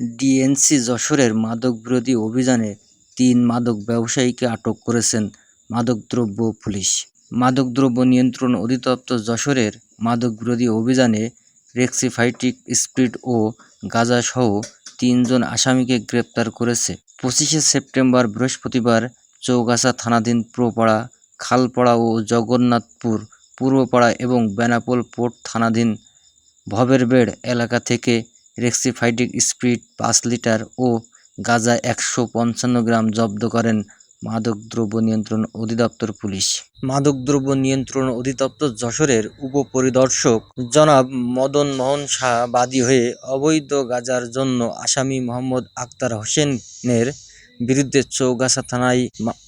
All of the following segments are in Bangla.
ডিএনসি যশোরের মাদকবিরোধী অভিযানে তিন মাদক ব্যবসায়ীকে আটক করেছেন মাদকদ্রব্য পুলিশ। মাদকদ্রব্য নিয়ন্ত্রণ অধিদপ্তর যশোরের মাদকবিরোধী অভিযানে রেক্সিফাইটিক স্পিরিট ও গাঁজাসহ তিনজন আসামিকে গ্রেপ্তার করেছে। পঁচিশে সেপ্টেম্বর বৃহস্পতিবার চৌগাছা থানাধীন প্রপাড়া, খালপাড়া ও জগন্নাথপুর পূর্বপাড়া এবং বেনাপোল পোর্ট থানাধীন ভবেরবেড় এলাকা থেকে রেক্সিফাইটিক স্পিরিট পাঁচ লিটার ও গাঁজা একশো পঞ্চান্ন গ্রাম জব্দ করেন মাদকদ্রব্য নিয়ন্ত্রণ অধিদপ্তর পুলিশ। মাদকদ্রব্য নিয়ন্ত্রণ অধিদপ্তর যশোরের উপপরিদর্শক জনাব মদন মোহন শাহ বাদী হয়ে অবৈধ গাজার জন্য আসামি মোহাম্মদ আক্তার হোসেনের বিরুদ্ধে চৌগাছা থানায়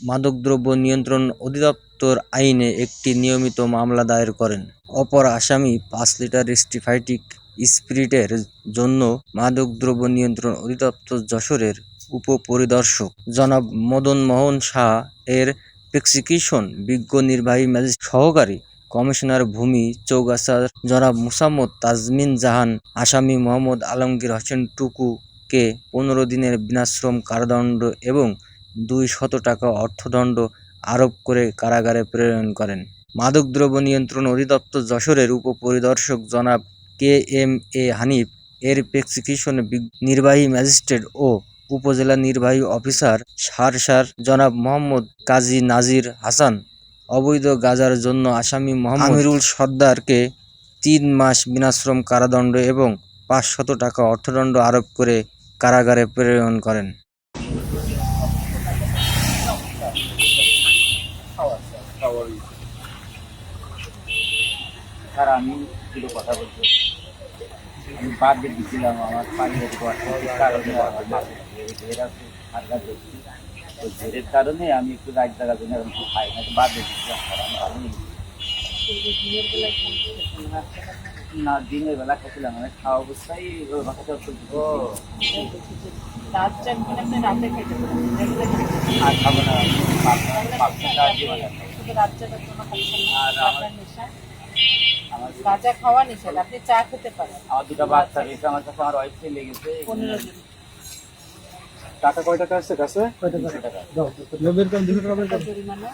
মাদকদ্রব্য নিয়ন্ত্রণ অধিদপ্তর আইনে একটি নিয়মিত মামলা দায়ের করেন। অপর আসামি পাঁচ লিটার রেস্টিফাইটিক স্পিরিটের জন্য মাদকদ্রব্য নিয়ন্ত্রণ অধিদপ্তর যশোরের উপপরিদর্শক জনাব মদন মোহন শাহ এর প্রসিকিউশন বিজ্ঞ নির্বাহী ম্যাজিস্ট্রেট সহকারী কমিশনার ভূমি চৌগাছার জনাব মুসাম্মদ তাজমিন জাহান, আসামি মোহাম্মদ আলমগীর হোসেন টুকুকে পনেরো দিনের বিনাশ্রম কারাদণ্ড এবং দুই শত টাকা অর্থদণ্ড আরোপ করে কারাগারে প্রেরণ করেন। মাদকদ্রব্য নিয়ন্ত্রণ অধিদপ্তর যশোরের উপপরিদর্শক জনাব কে এম এ হানিফ এর প্রসিকিউশনে বিগ- নির্বাহী ম্যাজিস্ট্রেট ও উপজেলা নির্বাহী অফিসার সারসার জনাব মোহাম্মদ কাজী নাজির হাসান। অবৈধ গাজার জন্য আসামি মোহাম্মদ আমিরুল সর্দারকে তিন মাস বিনাশ্রম কারাদণ্ড এবং পাঁচশত টাকা অর্থদণ্ড আরোপ করে কারাগারে প্রেরণ করেন। স্যার আমি দুটো কথা বলছি আমি বার্থডে দিয়েছিলাম আমার পারিবারিক কারণে আমার আছে হালকা ওই ঝেড়ের কারণে আমি একটু রাত জায়গার জন্য এখন খাই না বার্থডে দিয়েছিলাম স্যার আমি ভালোই না দিনের বেলা খেয়েছিলাম মানে খাওয়া অবস্থায় ওই পারেন। রেগুলার আর খাব না আর আমার- গাঁজা খাওয়া নিষেধ আপনি চা খেতে পারেন। আমার দুটো বাচ্চা রয়েছে আমার কাছে আমার ওয়াইফ লেগেছে। পনেরো দিন। টাকা কয় টাকা আসছে কাছে? কয় টাকা? নব্বের কম দুশো টাকা টাকা। জরিমানা